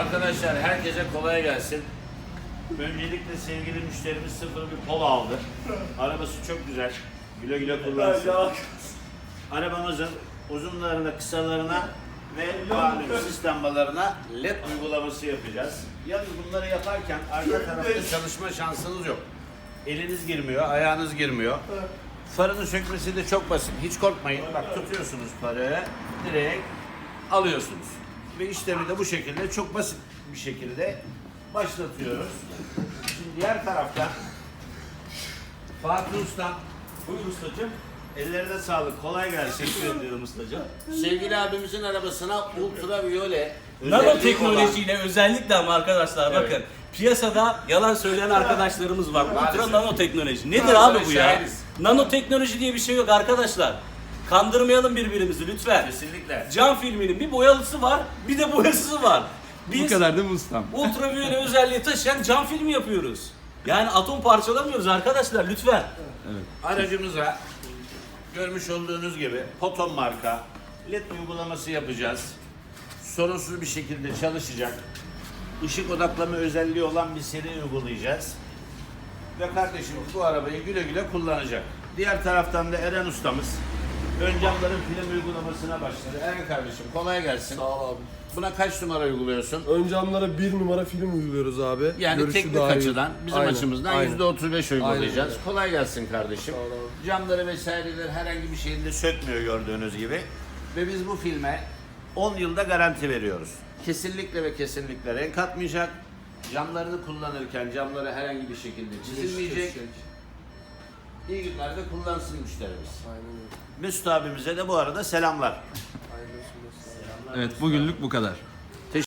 Arkadaşlar herkese kolay gelsin. Öncelikle sevgili müşterimiz sıfır bir polo aldı. Arabası çok güzel. Güle güle kullansın. Arabamızın uzunlarına, kısalarına ve malum sis lambalarına led uygulaması yapacağız. Yalnız bunları yaparken arka tarafta çalışma şansınız yok. Eliniz girmiyor, ayağınız girmiyor. Farını sökmesi de çok basit. Hiç korkmayın. Bak tutuyorsunuz farı, direkt alıyorsunuz. Ve işlemi de bu şekilde çok basit bir şekilde başlatıyoruz. Şimdi diğer tarafta Fatih Usta Buyur ustacığım. ellerine sağlık. Kolay gelsin. Teşekkür ediyorum ustacığım. Sevgili abimizin arabasına ultraviyole Nanoteknolojiyle özellikle ama arkadaşlar Evet. bakın piyasada yalan söyleyen arkadaşlarımız var. Ultra nanoteknoloji. Nedir abi bu ya? şahiniz. Nanoteknoloji diye bir şey yok arkadaşlar. Kandırmayalım birbirimizi lütfen. kesinlikle. Cam filminin bir boyalısı var, bir de boyasızı var. Biz Bu kadar değil mi ustam? ultraviyole özelliği taşıyan cam filmi yapıyoruz. Yani atom parçalamıyoruz arkadaşlar lütfen. Aracımıza görmüş olduğunuz gibi Potom marka led uygulaması yapacağız. Sorunsuz bir şekilde çalışacak. Işık odaklama özelliği olan bir seri uygulayacağız. Ve kardeşimiz bu arabayı güle güle kullanacak. Diğer taraftan da Eren ustamız ön camların film uygulamasına başladı. Eren kardeşim kolay gelsin. Sağ ol abi. Buna kaç numara uyguluyorsun? Ön camlara bir numara film uyguluyoruz abi. Yani Görüşü teknik daha iyi. açıdan bizim Aynen, açımızdan aynen. yüzde otuz beş uygulayacağız. Aynen. Kolay gelsin kardeşim. Sağ ol abi. Camları vesaireler herhangi bir şeyinde sökmüyor gördüğünüz gibi. Ve biz bu filme 10 yılda garanti veriyoruz. Kesinlikle ve kesinlikle renk atmayacak. Camlarını kullanırken camları herhangi bir şekilde çizilmeyecek. İyi günlerde kullansın müşterimiz. Aynen öyle. Mesut abimize de bu arada selamlar. Aynen öyle. Evet bugünlük bu kadar.